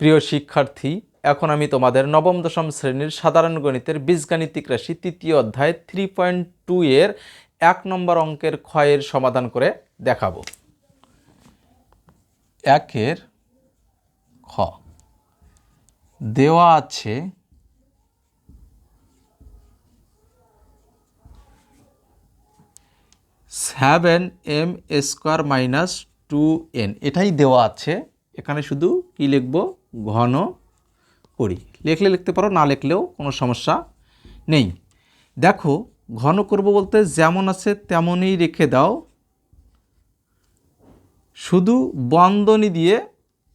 প্রিয় শিক্ষার্থী, এখন আমি তোমাদের নবম, দশম শ্রেণির সাধারণ গণিতের বীজগাণিতিক রাশি তৃতীয় অধ্যায় থ্রি পয়েন্ট টু এর এক নম্বর অঙ্কের ক্ষয়ের সমাধান করে দেখাবো। একের খ। দেওয়া আছে seven M square minus two N এটাই দেওয়া আছে এখানে শুধু কি লিখব? ঘন করি। লিখলে লিখতে পারো, না লিখলেও কোনো সমস্যা নেই। দেখো, ঘন করব বলতে যেমন আছে তেমনই রেখে দাও। শুধু বন্ধনী দিয়ে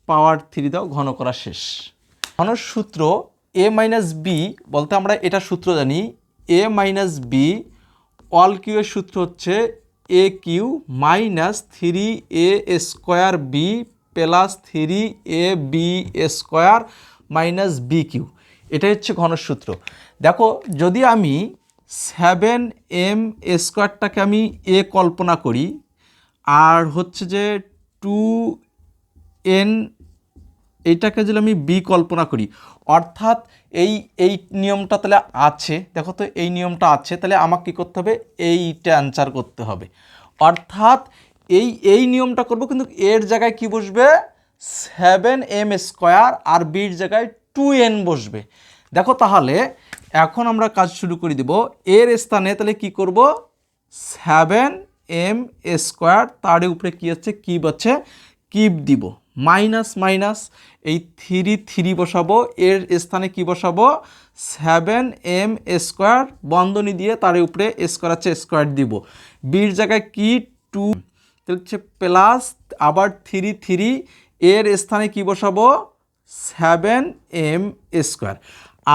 পাওয়ার থ্রি দাও, ঘন করা শেষ। ঘন সূত্র এ মাইনাস বি বলতে আমরা এটা সূত্র জানি। A minus B whole cube এর সূত্র হচ্ছে A cube minus three A square B plus three A B square minus B cube. এটাই হচ্ছে ঘনসূত্র। দেখো, যদি আমি সেভেন এম স্কোয়ারটাকে আমি এ কল্পনা করি, আর হচ্ছে যে টু এন এইটাকে যদি আমি বি কল্পনা করি, অর্থাৎ এই এই নিয়মটা তাহলে আছে। দেখো তো, এই নিয়মটা আছে, তাহলে আমাকে কী করতে হবে? এইটা অ্যান্সার করতে হবে। অর্থাৎ এই এই নিয়মটা করব, কিন্তু এর জায়গায় কি বসবে? সেভেন এম স্কোয়ার আর বির জায়গায় টু এন বসবে। দেখো তাহলে, এখন আমরা কাজ শুরু করে দিব। এর স্থানে তাহলে কি করব? সেভেন এম স্কোয়ার তার উপরে কী আছে? কিব আছে। কিব দিব। মাইনাস মাইনাস এই থ্রি থ্রি বসাবো। এর স্থানে কি বসাবো? সেভেন এম স্কোয়ার বন্ধনী দিয়ে তার উপরে স্কোয়ার আছে স্কোয়ার দিব। বির জায়গায় কি? টু তাহলে হচ্ছে প্লাস আবার থ্রি থ্রি এর স্থানে কি বসাবো? সেভেন এম স্কোয়ার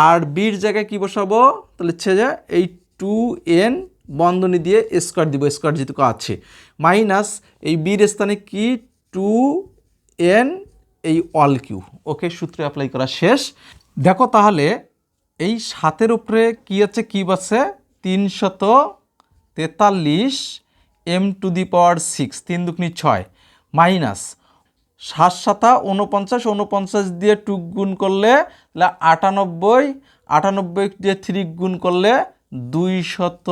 আর বির জায়গায় কি বসাবো? তাহলে হচ্ছে যে এই টু এন বন্ধনী দিয়ে স্কোয়ার দিব স্কোয়ার যেটুকু আছে। মাইনাস এই বির স্থানে কি? টু এন এই অল কিউ ওকে সূত্রে অ্যাপ্লাই করা শেষ। দেখো তাহলে এই সাতের উপরে কি আছে? কি আছে? তিনশত তেতাল্লিশ M to the power six, তিন দুগুনি ছয়, মাইনাস সাত সাতা উনপঞ্চাশ উনপঞ্চাশ দিয়ে টু গুণ করলে, তাহলে আটানব্বই আটানব্বই দিয়ে থ্রি গুণ করলে দুইশত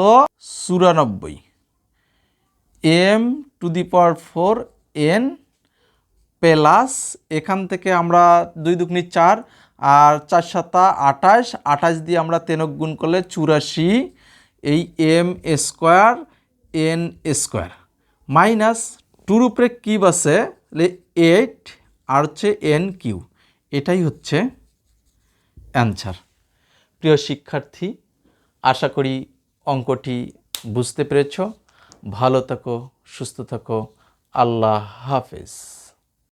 চুরানব্বই। M to the power four, N plus এখান থেকে আমরা দুই দুগুনি চার আর চার সাতা আঠাশ আঠাশ দিয়ে আমরা তেনক গুণ করলে চুরাশি, এই M square N square minus টুর উপরে কিউব আছে এইট আর হচ্ছে এন কিউ এটাই হচ্ছে অ্যান্সার প্রিয় শিক্ষার্থী, আশা করি অঙ্কটি বুঝতে পেরেছ। ভালো থাকো, সুস্থ থাকো। আল্লাহ হাফেজ।